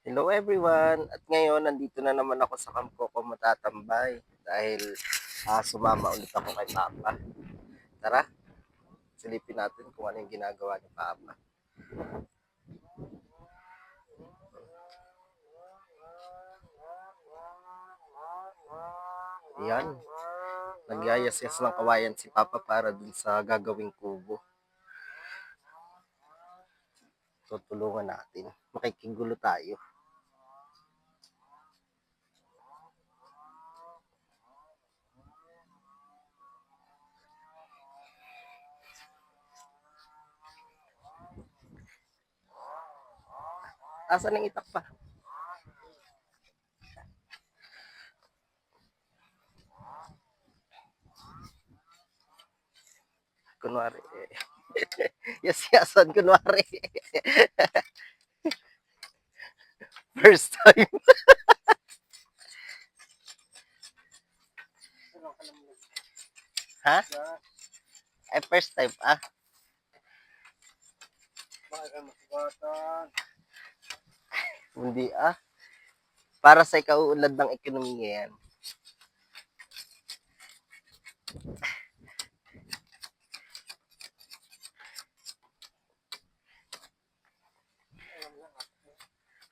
Hello everyone! At ngayon, nandito na naman ako sa kampo ko matatambay dahil ah, sumama ulit ako kay Papa. Tara, silipin natin kung ano yung ginagawa ni Papa. Yan. Nagyayas-yas ng kawayan si Papa para dun sa gagawing kubo. Tutulungan natin. Makikigulo tayo. Asan ang itak pa? Kunwari. eh. Yas-yasan kunwari. First time. ha? Ay, first time. Ah, hindi ah. Para sa ikauunlad ng ekonomiya yan.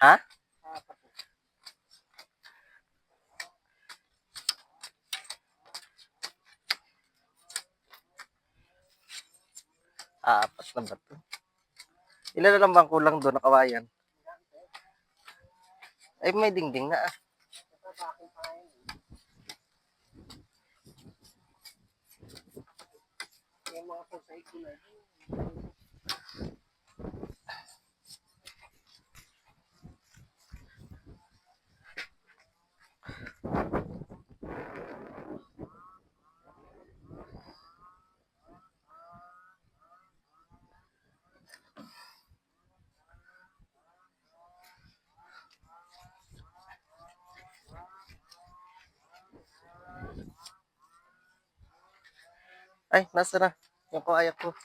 Ha? Apat na ba to? Ilan na lang bang kulang doon na kawayan? Ay, may dingding na ah. Ay, nasa na? Yung kawayan ko.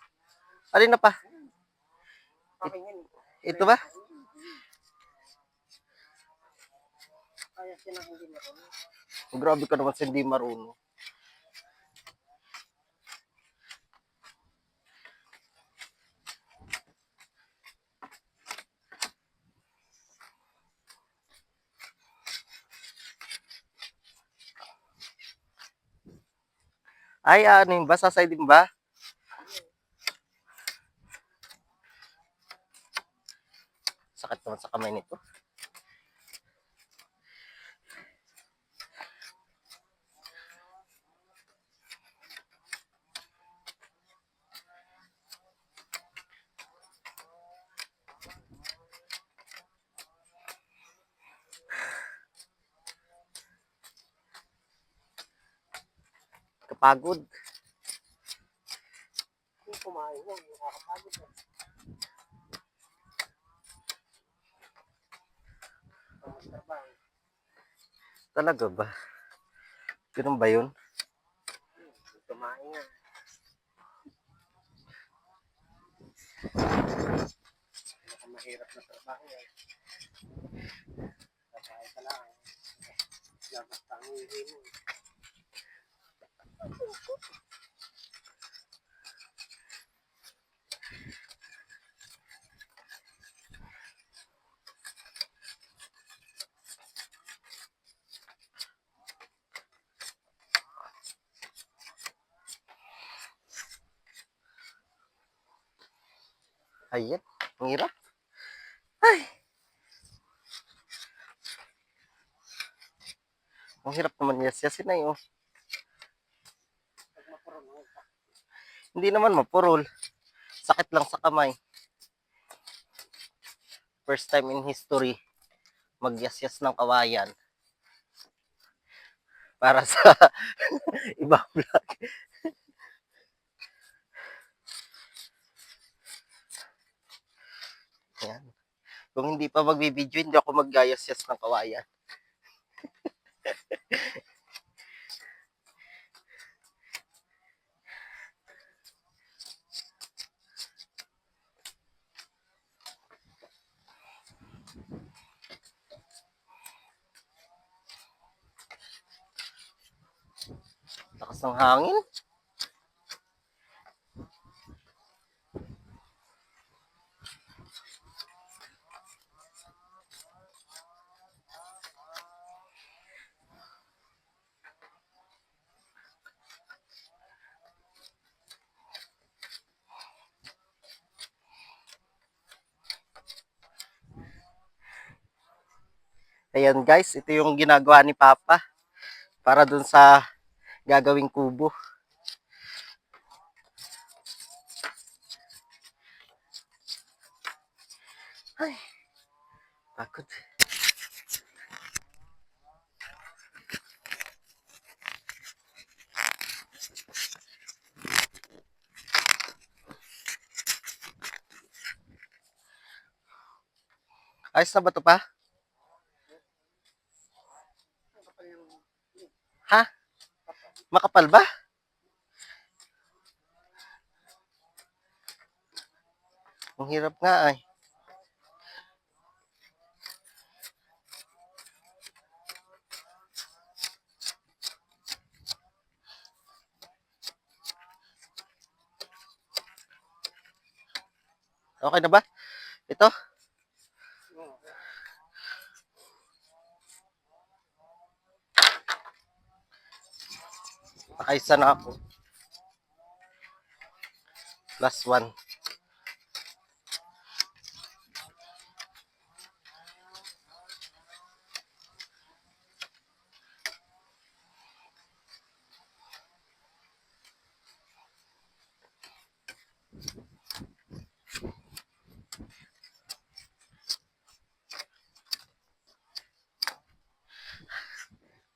Alin na pa? Ito ba? Grabe ka naman sa hindi marunong. Ay, ano yung ba? Sasay din ba? Sakit naman sa kamay nito. Kapagod. Talaga ba? Ganun ba yun? Kumain nga. Mahirap na trabaho yan. Kakain ka lang. Labas uwi mo. Ayan, ang hirap. Ay! Ang hirap naman yas-yasin na yun. Hindi naman mapurol. Sakit lang sa kamay. First time in history, magyasyas ng kawayan. Para sa ibang vlog. Yan. Kung hindi pa magbibideo, hindi ako magyayasyas ng kawayan. Lakas ng hangin. Ayan guys, ito yung ginagawa ni Papa para dun sa gagawing kubo. Ay, pagod. Ayos na ba to pa? Ha? Makapal ba? Ang hirap nga ay. Okay na ba? Ito? Nakaisa na ako. Plus one.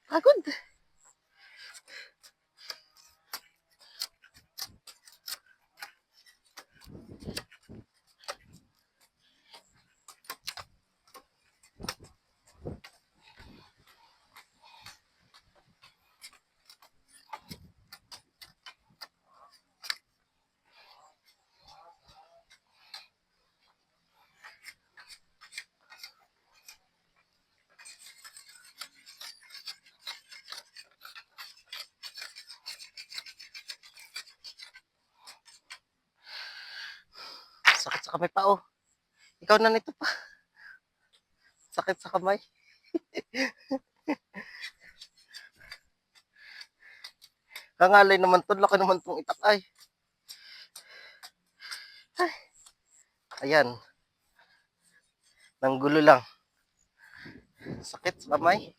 Pagod. Sakit sa kamay pa, oh. Ikaw na nito pa. Sakit sa kamay. Kangalay naman to. Laki naman tong itak ay. Ay. Ayan. Nanggulo lang. Sakit sa kamay.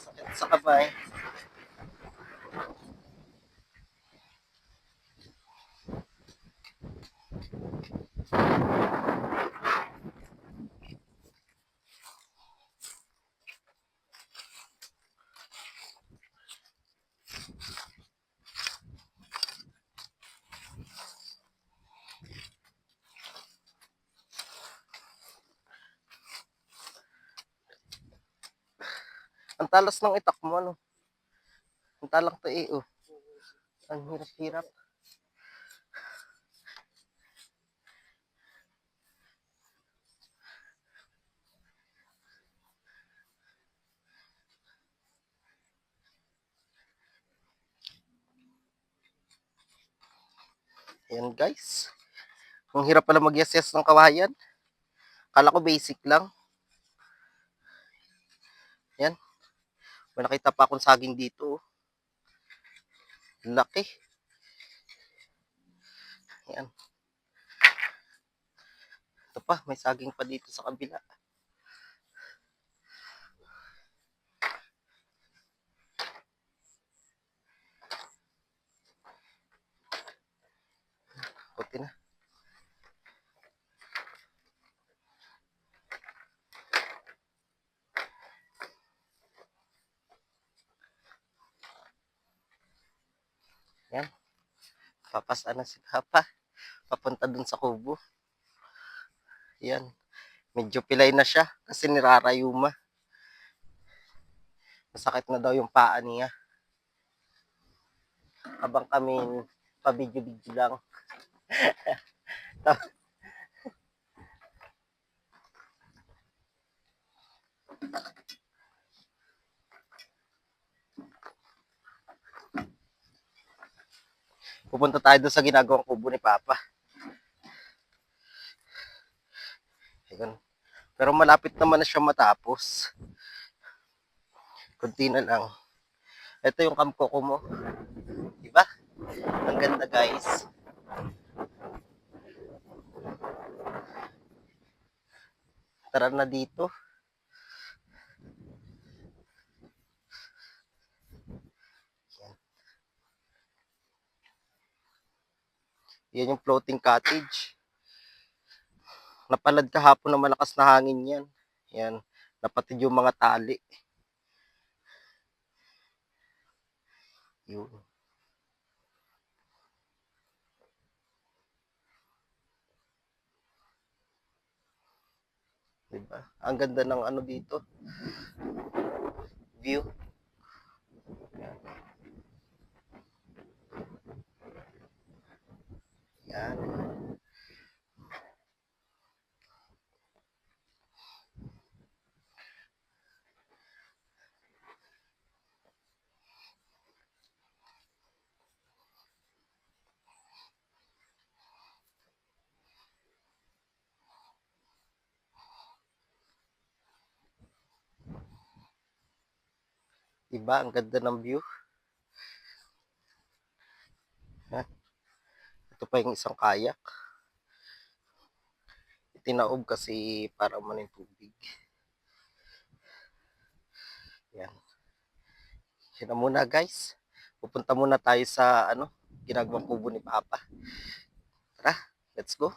Sakit sa kamay. Ang talas ng itak mo, ano? Ang talang to eh, oh. Ang hirap-hirap. Ayan guys. Ang hirap pala mag-yes-yes ng kawayan. Kala ko basic lang. Yan. May nakita pa akong saging dito. Laki. Yan. Ito pa, may saging pa dito sa kabila. Kunti na. Yan. Papasa na si Papa. Papunta dun sa kubo. Yan. Medyo pilay na siya kasi nirarayuma. Masakit na daw yung paa niya. Habang kami pabidyo-bidyo lang. Pupunta tayo doon sa ginagawang kubo ni Papa. Ayun. Pero malapit naman na siya matapos. Kunti na lang. Ito yung kamkoko mo. Diba? Ang ganda guys. Tara na dito. Yan yung floating cottage. Napalad kahapon na malakas na hangin yan. Yan. Napatid yung mga tali. Yun. Diba? Ang ganda ng ano dito. View. Yan. Diba? Ang ganda ng view. Ha? Ito pa yung isang kayak. Itinaob kasi para maning tubig. Yan. Yan na muna guys. Pupunta muna tayo sa ano, ginagawang kubo ni Papa. Tara, let's go.